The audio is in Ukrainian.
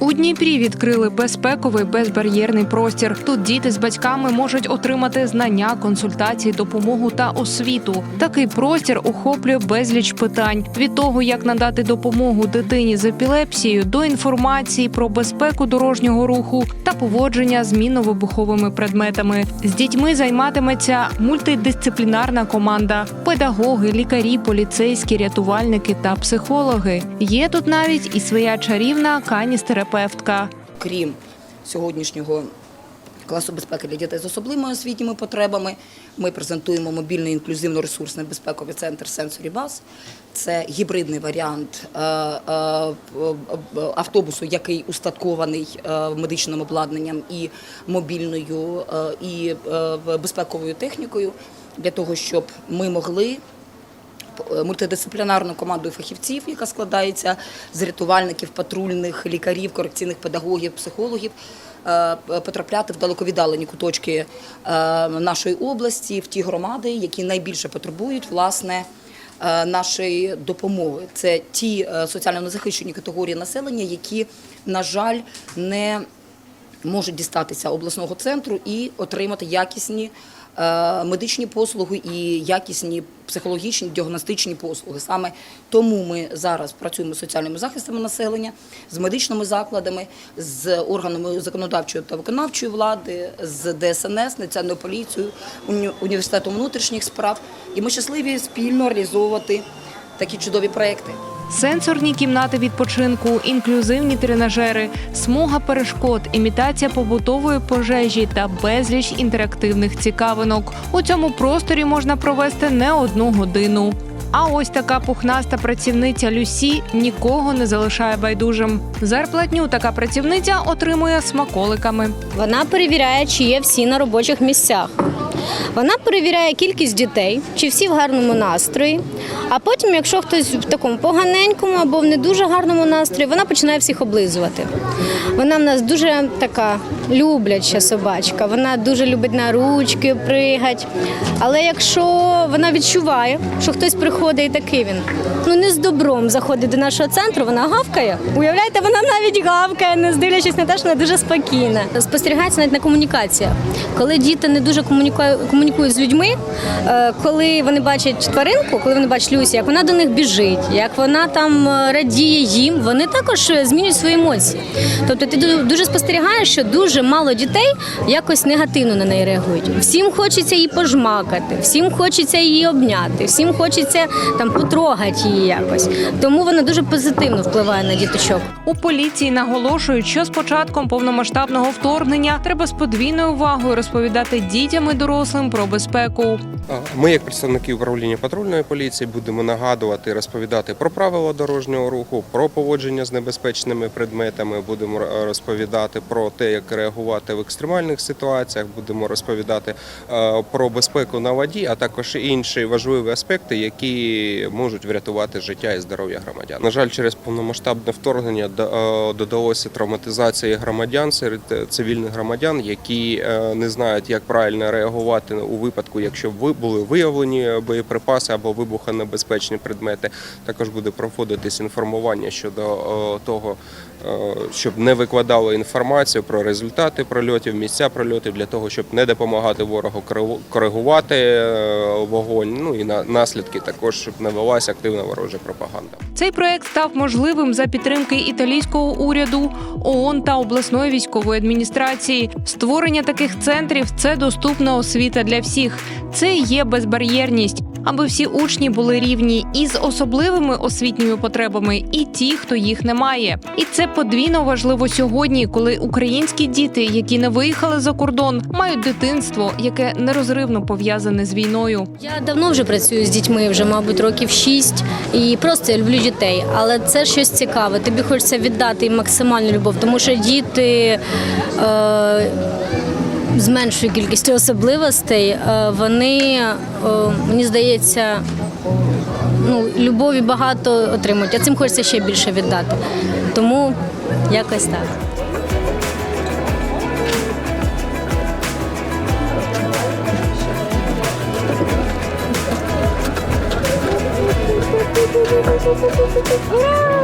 У Дніпрі відкрили безпековий безбар'єрний простір. Тут діти з батьками можуть отримати знання, консультації, допомогу та освіту. Такий простір охоплює безліч питань від того, як надати допомогу дитині з епілепсією, до інформації про безпеку дорожнього руху та поводження з мінно-вибуховими предметами. З дітьми займатиметься мультидисциплінарна команда: педагоги, лікарі, поліцейські, рятувальники та психологи. Є тут навіть і своя чарівна каністерапевтка. Крім сьогоднішнього класу безпеки для дітей з особливими освітніми потребами, ми презентуємо мобільний інклюзивно-ресурсний безпековий центр Sensory Bus. Це гібридний варіант е, е, е, автобусу, який устаткований медичним обладнанням і мобільною і безпековою технікою для того, щоб ми могли мультидисциплінарну команду фахівців, яка складається з рятувальників, патрульних, лікарів, корекційних педагогів, психологів, е, потрапляти в далековіддалені куточки е, нашої області, в ті громади, які найбільше потребують власне. е, Нашої допомоги це ті е, соціально незахищені категорії населення, які, на жаль, не можуть дістатися обласного центру і отримати якісні е, медичні послуги і якісні психологічні діагностичні послуги. Саме тому ми зараз працюємо з соціальними захистами населення, з медичними закладами, з органами законодавчої та виконавчої влади, з ДСНС, Національною поліцією, уні- університетом внутрішніх справ. І ми щасливі спільно реалізовувати такі чудові проекти. Сенсорні кімнати відпочинку, інклюзивні тренажери, смуга перешкод, імітація побутової пожежі та безліч інтерактивних цікавинок. У цьому просторі можна провести не одну годину. А ось така пухнаста працівниця Люсі нікого не залишає байдужим. Зарплатню така працівниця отримує смаколиками. Вона перевіряє, чи є всі на робочих місцях. Вона перевіряє кількість дітей, чи всі в гарному настрої. А потім, якщо хтось в такому поганенькому або в не дуже гарному настрої, вона починає всіх облизувати. Вона в нас дуже така любляча собачка. Вона дуже любить на ручки пригати. Але якщо вона відчуває, що хтось приходить і такий він, ну не з добром заходить до нашого центру, вона гавкає. Уявляєте, вона навіть гавкає, не здивлячись на те, що вона дуже спокійна. Спостерігається навіть на комунікаціях. Коли діти не дуже комунікують, комунікують з людьми, е, коли вони бачать тваринку, коли вони бачать Люсі, як вона до них біжить, як вона там е, радіє їм, вони також е, змінюють свої емоції. Тобто ти дуже спостерігаєш, що дуже мало дітей якось негативно на неї реагують. Всім хочеться її пожмакати, всім хочеться її обняти, всім хочеться там потрогати її якось. Тому вона дуже позитивно впливає на діточок. У поліції наголошують, що з початком повномасштабного вторгнення треба з подвійною увагою розповідати дітям і дорослим про безпеку. Ми, як представники управління патрульної поліції, будемо нагадувати, розповідати про правила дорожнього руху, про поводження з небезпечними предметами. Будемо розповідати про те, як реагувати в екстремальних ситуаціях. Будемо розповідати е, про безпеку на воді, а також інші важливі аспекти, які можуть врятувати життя і здоров'я громадян. На жаль, через повномасштабне вторгнення е, додалося травматизації громадян серед е, цивільних громадян, які е, не знають, як правильно реагувати у випадку, якщо були виявлені боєприпаси або вибухонебезпечні предмети. Також буде проходитись інформування щодо того, щоб не викладали інформацію про результати прольотів, місця прольотів для того, щоб не допомагати ворогу коригу- коригувати вогонь. Ну і на наслідки також, щоб не велася активна ворожа пропаганда. Цей проект став можливим за підтримки італійського уряду, ООН та обласної військової адміністрації. Створення таких центрів це доступна освіта для всіх. Це є безбар'єрність, аби всі учні були рівні із особливими освітніми потребами, і ті, хто їх не має. І це подвійно важливо сьогодні, коли українські діти, які не виїхали за кордон, мають дитинство, яке нерозривно пов'язане з війною. Я давно вже працюю з дітьми, вже мабуть років шість, і просто я люблю дітей. Але це щось цікаве. Тобі хочеться віддати їм максимальну любов, тому що діти. Е- з меншою кількістю особливостей е, вони, е, мені здається, ну, любові багато отримують, а цим хочеться ще більше віддати. Тому якось так. Ура!